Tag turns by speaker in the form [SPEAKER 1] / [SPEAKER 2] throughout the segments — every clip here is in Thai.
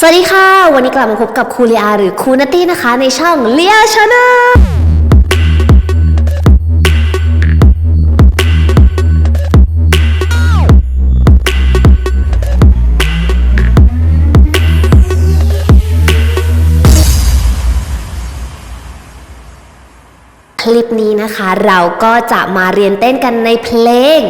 [SPEAKER 1] สวัสดีค่ะ วันนี้กลับมาพบกับครูเลียหรือครูนัตตี้นะคะ ในช่องเลียชาแนลคลิปนี้นะคะ เราก็จะมาเรียนเต้นกันในเพลง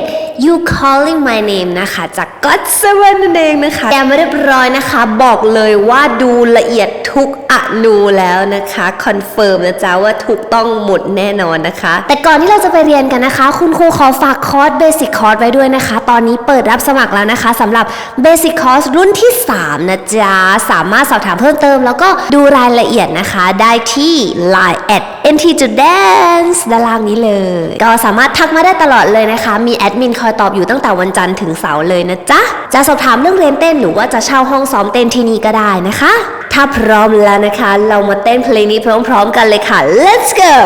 [SPEAKER 1] You Calling My Name นะคะ จาก God Seven นั่นเองนะคะแกไม่เรียบร้อยนะคะ บอกเลยว่าดูละเอียดทุกอนูแล้วนะคะคอนเฟิร์มนะจ๊ะว่าถูกต้องหมดแน่นอนนะคะ แต่ก่อนที่เราจะไปเรียนกันนะคะ คุณครูขอฝากคอร์ส Basic Course ไว้ด้วยนะคะ ตอนนี้เปิดรับสมัครแล้วนะคะสำหรับ Basic Course รุ่นที่ 3 นะจ๊ะ สามารถสอบถามเพิ่มเติม แล้วก็ดูรายละเอียดนะคะ ได้ที่ Line at nt dance ด้านล่างนี้เลย ก็สามารถทักมาได้ตลอดเลยนะคะ มีแอดมินคอยตอบอยู่ตั้งแต่วันจันทร์ถึงเสาร์เลยนะจ๊ะ จะสอบถามเรื่องเรียนเต้นหรือว่าจะเช่าห้องซ้อมเต้นที่นี่ก็ได้นะคะ ถ้าพร้อมแล้วนะคะ เรามาเต้นเพลงนี้พร้อมๆกันเลยค่ะ let's go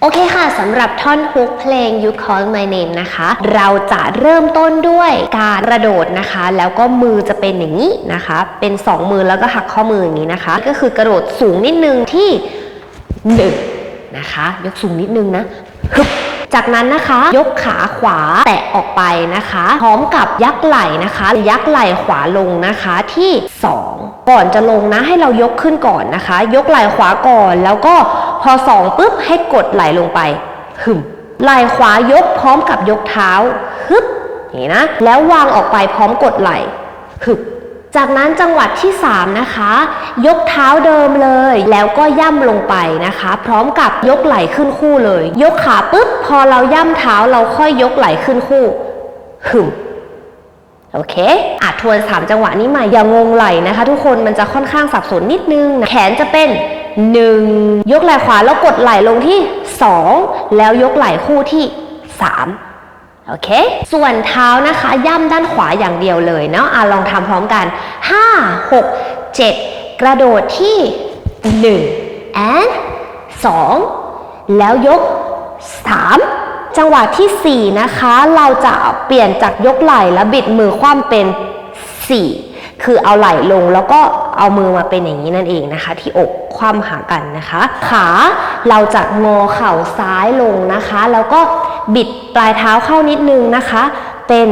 [SPEAKER 1] โอเคค่ะสำหรับท่อนฮุกเพลง You Call My Name นะคะ เราจะเริ่มต้นด้วยการกระโดดนะคะ แล้วก็มือจะเป็นอย่างนี้นะคะ เป็น 2 มือแล้วก็หักข้อมืออย่างนี้นะคะ ก็คือกระโดดสูงนิดนึงที่หนึ่งนะคะ ยกสูงนิดนึงนะฮึบ จากนั้นนะคะ ยกขาขวาแตะออกไปนะคะ พร้อมกับยักไหล่นะคะ ยักไหล่ขวาลงนะคะที่ 2 ก่อนจะลงนะให้เรายกขึ้นก่อนนะคะ ยกไหล่ขวาก่อนแล้วก็พอสองปุ๊บให้กดไหล่ลงไปหึมไหล่ขวายกพร้อมกับยกเท้าฮึบอย่างนี้นะ แล้ววางออกไปพร้อมกดไหล่ฮึบ จากนั้นจังหวัดที่ 3 นะคะ ยกเท้าเดิมเลย แล้วก็ย่ำลงไปนะคะ พร้อมกับยกไหล่ขึ้นคู่เลย ยกขาปุ๊บพอเราย่ำเท้าเราค่อยยกไหล่ขึ้นคู่หึมโอเคอาจทวน3จังหวะนี้ใหม่อย่างงงไหล่นะคะ ทุกคนมันจะค่อนข้างสับสนนิดนึงนะแขนจะเป็น 1 ยกไหล่ขวาแล้วกดไหล่ลงที่ 2 แล้วยกไหล่คู่ที่ 3 โอเค ส่วนเท้านะคะ ย่ำด้านขวาอย่างเดียวเลยเนาะอะลองทำพร้อมกัน 5 6 7 กระโดดที่ 1 and 2 แล้วยก 3 จังหวะทีสี่4 นะคะ เราจะเปลี่ยนจากยกไหล่และบิดมือคว่ำเป็น 4 คือเอาไหล่ลงแล้วก็เอามือมาเป็นอย่างนี้นั่นเองนะคะ ที่อกคว่ำหากันนะคะ ขาเราจะงอเข่าซ้ายลงนะคะ แล้วก็บิดปลายเท้าเข้านิดนึงนะคะ เป็น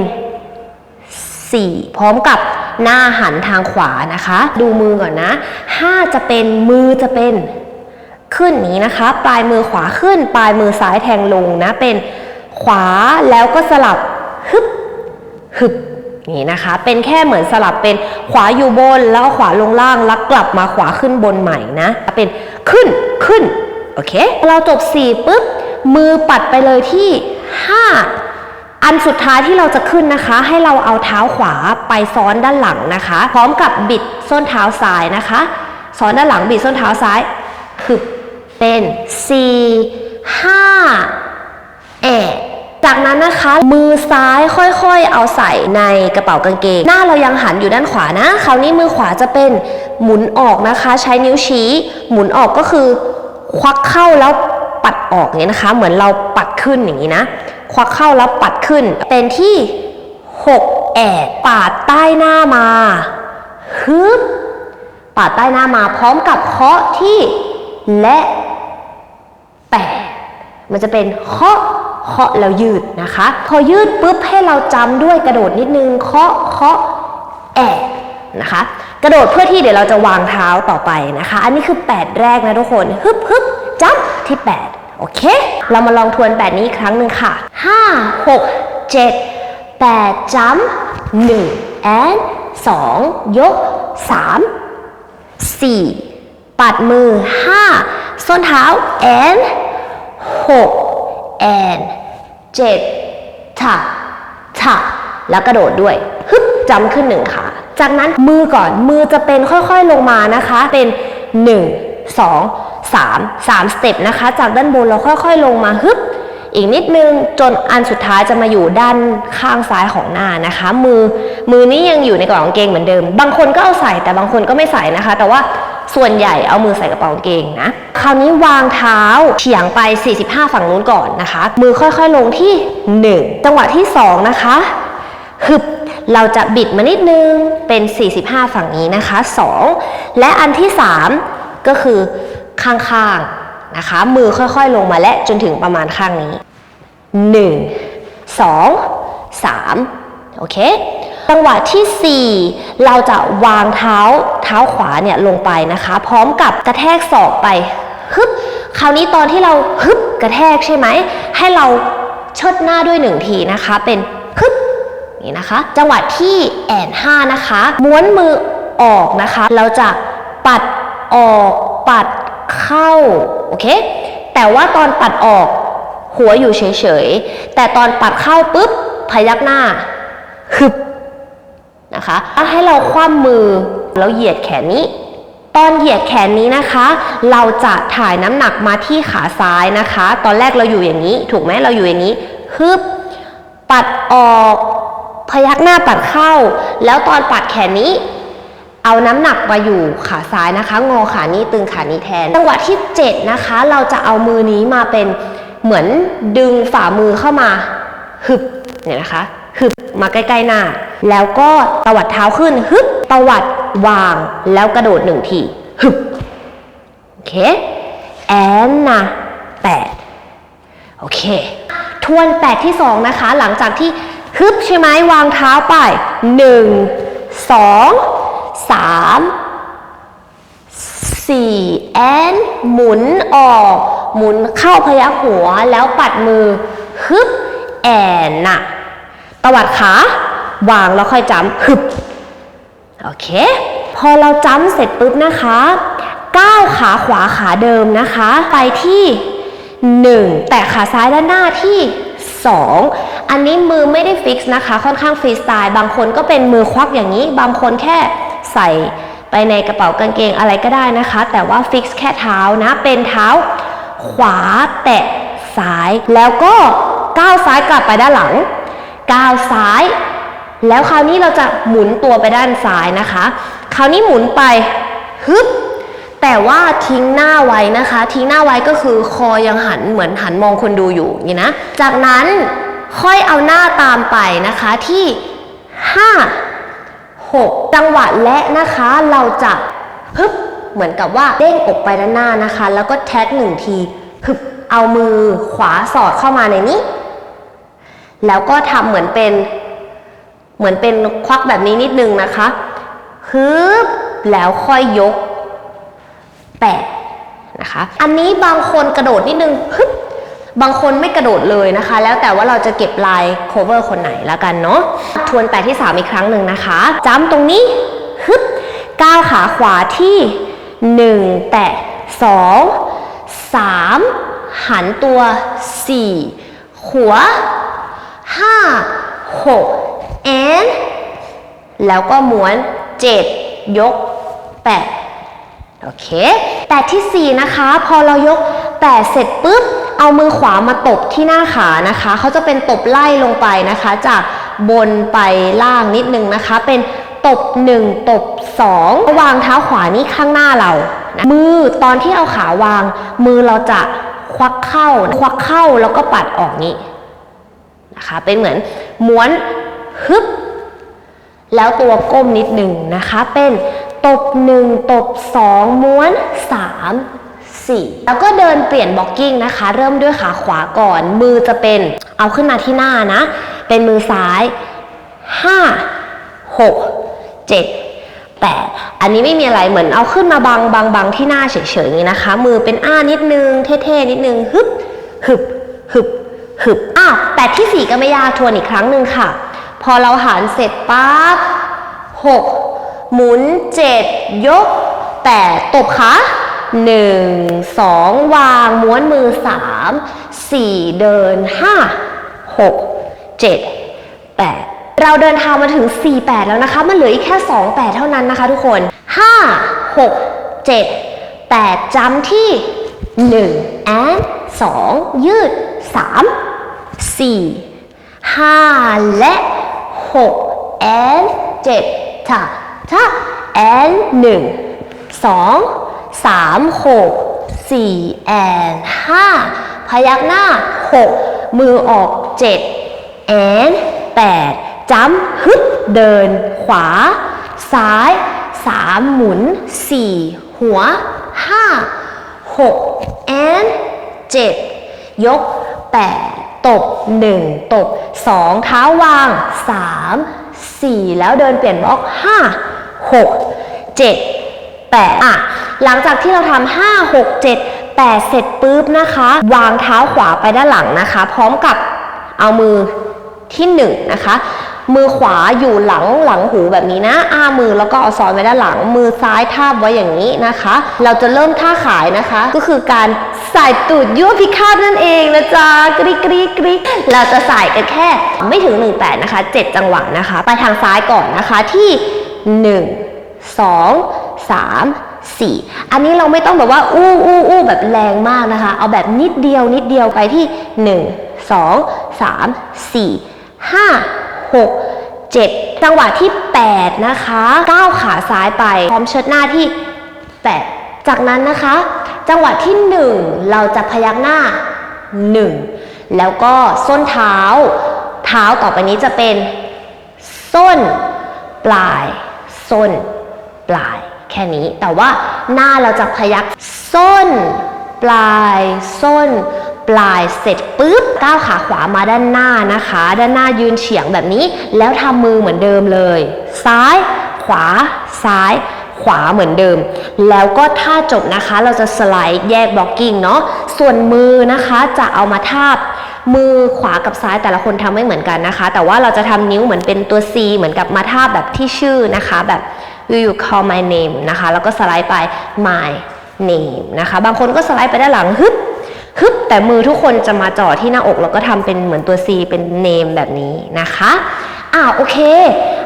[SPEAKER 1] 4 พร้อมกับหน้าหันทางขวานะคะ ดูมือก่อนนะ 5 จะเป็นมือจะเป็นขึ้นนี้นะคะ ปลายมือขวาขึ้น ปลายมือซ้ายแทงลงนะเป็นขวาแล้วก็สลับฮึบฮึบ นี่นะคะ เป็นแค่เหมือนสลับเป็นขวาอยู่บนแล้วขวาลงล่างแล้วกลับมาขวาขึ้นบนใหม่นะ เป็นขึ้นขึ้นโอเค เราจบ 4ปุ๊บมือปัดไปเลยที่ 5 อันสุดท้ายที่เราจะขึ้นนะคะ ให้เราเอาเท้าขวาไปซ้อนด้านหลังนะคะ พร้อมกับบิดส้นเท้าซ้ายนะคะ ซ้อนด้านหลังบิดส้นเท้าซ้ายคือเป็น 4 5เอ จากนั้นนะคะ มือซ้ายค่อยๆ เอาใส่ในกระเป๋ากางเกง หน้าเรายังหันอยู่ด้านขวานะ คราวนี้มือขวาจะเป็นหมุนออกนะคะ ใช้นิ้วชี้ หมุนออกก็คือควักเข้าแล้วปัดออกอย่างนี้นะคะ เหมือนเราปัดขึ้นอย่างนี้นะ ควักเข้าแล้วปัดขึ้น เป็นที่6แอดปาดใต้หน้ามาฮึบปาดใต้หน้ามาพร้อมกับเคาะที่และแปดมันจะเป็นเคาะ เคาะแล้วยืดนะคะ พอยืดปุ๊บให้เราจำด้วยกระโดดนิดนึงเคาะเคาะแอดนะคะ กระโดดเพื่อที่เดี๋ยวเราจะวางเท้าต่อไปนะคะ อันนี้คือ 8 แรกนะทุกคนฮึบฮึบจับที่ 8 โอเค เรามาลองทวน 8 นี้อีกครั้งหนึ่งค่ะ 5 6 7 8จัม1 and 2ยก3 4ปัดมือ5ส้นเท้า and 6 and 7ถักถักแล้วกระโดดด้วยฮึบจำขึ้นหนึ่งขาจากนั้นมือก่อนมือจะเป็นค่อยๆลงมานะคะ เป็น 1 2 3 3สเต็ปนะคะ จากด้านบนเราค่อยๆลงมาฮึบอีกนิดนึงจนอันสุดท้ายจะมาอยู่ด้านข้างซ้ายของหน้านะคะ มือมือนี้ยังอยู่ในกระเป๋ากางเกงเหมือนเดิม บางคนก็เอาใส่แต่บางคนก็ไม่ใส่นะคะ แต่ว่า ส่วนใหญ่เอามือใส่กระเป๋ากางเกงนะ คราวนี้วางเท้าเฉียงไป 45 ฝั่งนู้นก่อนนะคะ มือค่อยๆลงที่ 1 จังหวะที่ 2 นะคะฮึบเราจะบิดมานิดนึงเป็น 45 ฝั่งนี้นะคะ 2 และอันที่ 3 ก็คือข้างๆนะคะ มือค่อยๆลงมาและจนถึงประมาณข้างนี้ 1 2 3 โอเค จังหวะที่ 4 เราจะวางเท้าเท้าขวาเนี่ยลงไปนะคะ พร้อมกับกระแทกศอกไปฮึบคราวนี้ตอนที่เราฮึบกระแทกใช่ไหม ให้เราเชิดหน้าด้วยหนึ่งทีนะคะ เป็นฮึบนี่นะคะ จังหวะที่แอนห้านะคะ ม้วนมือออกนะคะ เราจะปัดออกปัดเข้า โอเค แต่ว่าตอนปัดออกหัวอยู่เฉยๆ แต่ตอนปัดเข้าปุ๊บพยักหน้าฮึบ นะคะให้เราคว่ำมือแล้วเหยียดแขนนี้ ตอนเหยียดแขนนี้นะคะ เราจะถ่ายน้ำหนักมาที่ขาซ้ายนะคะ ตอนแรกเราอยู่อย่างนี้ ถูกไหมเราอยู่อย่างนี้ฮึบปัดออกพยักหน้าปัดเข้า แล้วตอนปัดแขนนี้ เอาน้ำหนักมาอยู่ขาซ้ายนะคะ งอขานี้ตึงขานี้แทนจังหวะที่ 7 นะคะ เราจะเอามือนี้มาเป็นเหมือนดึงฝ่ามือเข้ามาฮึบเนี่ยนะคะ ฮึบมาใกล้ๆหน้า แล้วก็ตวัดเท้าขึ้นฮึบตวัดวางแล้วกระโดดหนึ่งทีฮึบโอเคแอนนะแปดโอเค ทวนแปดที่สองนะคะ หลังจากที่ฮึบใช่ไหมวางเท้าไปหนึ่งสองสามสี่แอนหมุนออก หมุนเข้าพยักหัวแล้วปัดมือฮึบแอนน่ะ ตวัดขาวางแล้วค่อยจำฮึบโอเค พอเราจำเสร็จปุ๊บนะคะก้าวขาขวาขาเดิมนะคะ ไปที่ 1 แต่ขาซ้ายด้านหน้าที่ 2 อันนี้มือไม่ได้ฟิกซ์นะคะ ค่อนข้างฟรีสไตล์ บางคนก็เป็นมือควักอย่างนี้ บางคนแค่ใส่ไปในกระเป๋ากางเกงอะไรก็ได้นะคะ แต่ว่าฟิกซ์แค่เท้านะ เป็นเท้าขวาแตะซ้าย แล้วก็ก้าวซ้ายกลับไปด้านหลัง ก้าวซ้าย แล้วคราวนี้เราจะหมุนตัวไปด้านซ้ายนะคะ คราวนี้หมุนไปฮึบแต่ว่าทิ้งหน้าไว้นะคะ ทิ้งหน้าไว้ก็คือคอยังหันเหมือนหันมองคนดูอยู่นี่นะ จากนั้นค่อยเอาหน้าตามไปนะคะที่ 5 6 จังหวะและนะคะเราจะฮึบเหมือนกับว่าเด้งอกไปด้านหน้านะคะ แล้วก็แท็กหนึ่งทีฮึบเอามือขวาสอดเข้ามาในนี้ แล้วก็ทำเหมือนเป็น เหมือนเป็นควักแบบนี้นิดนึงนะคะฮึบแล้วค่อยยกแปะนะคะ อันนี้บางคนกระโดดนิดนึงฮึบบางคนไม่กระโดดเลยนะคะ แล้วแต่ว่าเราจะเก็บลาย cover คนไหนแล้วกันเนาะทวนแปะที่ 3 อีกครั้งหนึ่งนะคะจำตรงนี้ฮึบก้าวขาขวาที่ 1 แตะ 2 3 หันตัว 4 หัว 5 6 and แล้วก็ม้วน7ยก8โอเคแต่ที่4นะคะ พอเรายก8เสร็จปุ๊บ เอามือขวามาตบที่หน้าขานะคะ เขาจะเป็นตบไล่ลงไปนะคะ จากบนไปล่างนิดนึงนะคะ เป็นตบ1ตบ2วางเท้าขวานี่ข้างหน้าเรานะมือตอนที่เอาขาวาง มือเราจะควักเข้า ควักเข้าแล้วก็ปัดออกนี้ นะคะ เป็นเหมือนม้วนฮึบแล้วตัวก้มนิดหนึ่งนะคะ เป็นตบหนึ่งตบสองม้วนสามสี่แล้วก็เดินเปลี่ยนบล็อกกิ้งนะคะ เริ่มด้วยขาขวาก่อน มือจะเป็นเอาขึ้นมาที่หน้านะ เป็นมือซ้ายห้าหกเจ็ดแปดอันนี้ไม่มีอะไรเหมือนเอาขึ้นมาบังบังบังที่หน้าเฉยๆอย่างนี้นะคะ มือเป็นอ้านิดนึง เท่ๆนิดนึงฮึบฮึบฮึบ ฮึบอ้าวแต่ที่สี่ก็ไม่ยากทวนอีกครั้งหนึ่งค่ะ พอเราหารเสร็จปั๊บหกหมุนเจ็ดยกแปดตบขาหนึ่งสองวางม้วนมือสามสี่เดินห้าหกเจ็ดแปดเราเดินทางมาถึง 4 8 แล้วนะคะ มันเหลืออีกแค่ 2 8 เท่านั้นนะคะทุกคน 5 6 7 8จำที่ 1 and 2 ยืด 3 4 5และ6 and 7ท่าท่า and 1 2 3 6 4 and 5พยักหน้า6มือออก7 and 8จำฮึบเดิน ขวา ซ้ายสามหมุนสี่หัวห้าหก and เจ็ดยกแปด ตบหนึ่งตบสองเท้าวางสามสี่แล้วเดินเปลี่ยนบล็อกห้าหกเจ็ดแปดอะ หลังจากที่เราทำห้าหกเจ็ดแปดเสร็จปุ๊บนะคะ วางเท้าขวาไปด้านหลังนะคะ พร้อมกับเอามือที่หนึ่งนะคะ มือขวาอยู่หลังหลังหูแบบนี้นะ อ้ามือแล้วก็เอาซ้อนไว้ด้านหลัง มือซ้ายทาบไว้อย่างนี้นะคะ เราจะเริ่มท่าขายนะคะ ก็คือการใส่ตูดยั่วพิฆาตนั่นเองนะจ๊ะกริ๊กกริ๊กกริ๊กเราจะใส่กันแค่ไม่ถึง18นะคะ 7 จังหวะนะคะ ไปทางซ้ายก่อนนะคะที่ 1 2 3 4 อันนี้เราไม่ต้องแบบว่า อู้อู้อู้แบบแรงมากนะคะ เอาแบบนิดเดียวนิดเดียวไปที่ 1 2 3 4 5 6 7 จังหวะที่ 8 นะคะก้าวขาซ้ายไปพร้อมเชิดหน้าที่ 8 จากนั้นนะคะ จังหวะที่ 1 เราจะพยักหน้า 1 แล้วก็ส้นเท้า เท้าต่อไปนี้จะเป็น ส้น ปลาย ส้น ปลาย แค่นี้แต่ว่าหน้าเราจะพยักส้น ปลาย ส้น ปลายเสร็จปุ๊บก้าวขาขวามาด้านหน้านะคะ ด้านหน้ายืนเฉียงแบบนี้ แล้วทำมือเหมือนเดิมเลย ซ้าย ขวา ซ้ายขวาเหมือนเดิม แล้วก็ท่าจบนะคะเราจะสไลด์แยกบล็อกกิ้งเนาะส่วนมือนะคะจะเอามาทาบมือขวากับซ้ายแต่ละคนทำไม่เหมือนกันนะคะ แต่ว่าเราจะทำนิ้วเหมือนเป็นตัว C เหมือนกับมาทาบแบบที่ชื่อนะคะ แบบ will you call my name นะคะ แล้วก็สไลด์ไป my name นะคะ บางคนก็สไลด์ไปด้านหลังฮึบ ฮึบแต่มือทุกคนจะมาจ่อที่หน้าอกแล้วก็ทำเป็นเหมือนตัว C เป็น name แบบนี้นะคะอ่าโอเค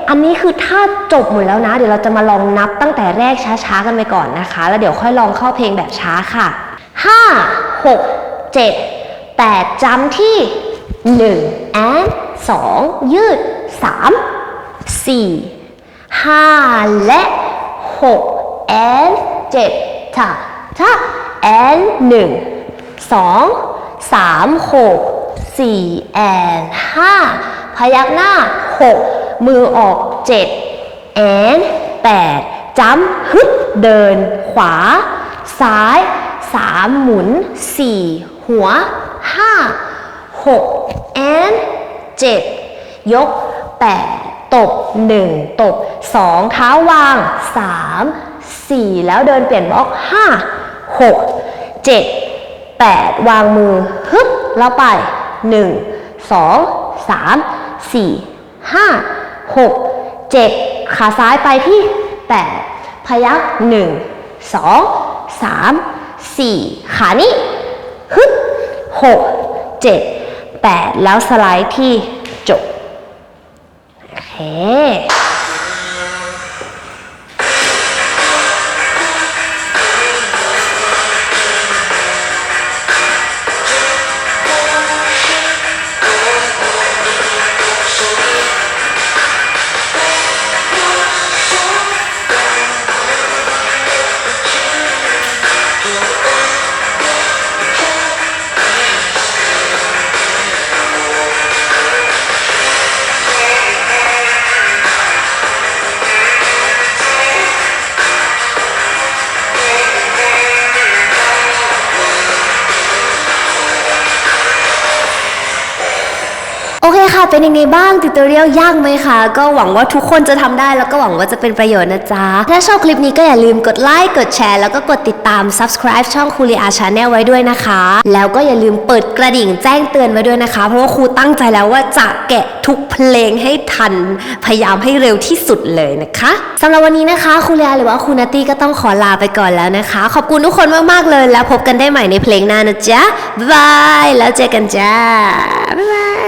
[SPEAKER 1] อันนี้คือถ้าจบหมดแล้วนะ เดี๋ยวเราจะมาลองนับตั้งแต่แรกช้าๆกันไปก่อนนะคะ แล้วเดี๋ยวค่อยลองเข้าเพลงแบบช้าค่ะ 5 6 7 8จำที่ 1 and 2 ยืด 3 4 5 และ 6 and 7 ท่าท่า and 1 2 3 6 4 and 5พยักหน้า6มือออก7 and 8จำฮึบเดิน ขวา ซ้าย3หมุน4หัว5 6 and 7ยก8ตบ1ตบ2เท้าวาง3 4แล้วเดินเปลี่ยนบล็อก5 6 7 8 วางมือฮึบแล้วไป 1 2 3 4 5 6 7 ขาซ้ายไปที่ 8 พยัก 1 2 3 4 ขานี้ฮึบ6 7 8 แล้วสไลด์ที่จบโอเค เป็นยังไงบ้างติวตอเรียลยากไหมคะ ก็หวังว่าทุกคนจะทำได้ แล้วก็หวังว่าจะเป็นประโยชน์นะจ๊ะ ถ้าชอบคลิปนี้ก็อย่าลืมกดไลค์กดแชร์ แล้วก็กดติดตาม subscribe ช่องคูเรียชาแนลไว้ด้วยนะคะ แล้วก็อย่าลืมเปิดกระดิ่งแจ้งเตือนไว้ด้วยนะคะ เพราะว่าครูตั้งใจแล้วว่าจะแกะทุกเพลงให้ทันพยายามให้เร็วที่สุดเลยนะคะสำหรับวันนี้นะคะครูเรียหรือว่าครูนัตตี้ก็ต้องขอลาไปก่อนแล้วนะคะ ขอบคุณทุกคนมากๆเลย แล้วพบกันได้ใหม่ในเพลงหน้านะจ๊ะบ๊ายบายแล้วเจอกันจ้าบ๊ายบาย